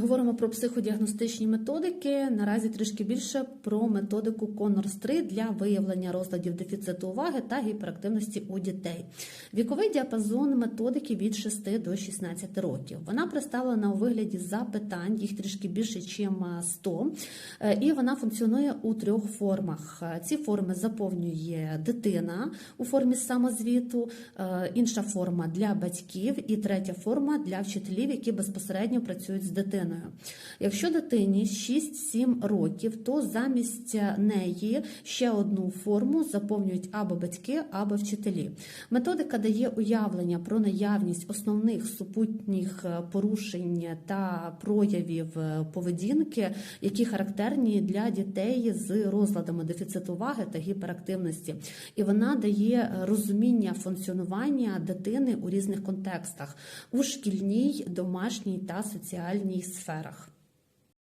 Говоримо про психодіагностичні методики. Наразі трішки більше про методику Connors 3 для виявлення розладів дефіциту уваги та гіперактивності у дітей. Віковий діапазон методики від 6 до 16 років. Вона представлена у вигляді запитань, їх трішки більше, ніж 100, е, і вона функціонує у трьох формах. Ці форми заповнює дитина у формі самозвіту, е, інша форма для батьків і третя форма для вчителів, які безпосередньо працюють з дитиною. Якщо дитині 6-7 років, то замість неї ще одну форму заповнюють або батьки, або вчителі. Методика дає уявлення про наявність основних супутніх е, порушень та проявів е, поведінки, які характерні для дітей з розладами дефіциту уваги та гіперактивності. І вона дає розуміння функціонування дитини у різних контекстах у шкільній, домашній та соціальній verg.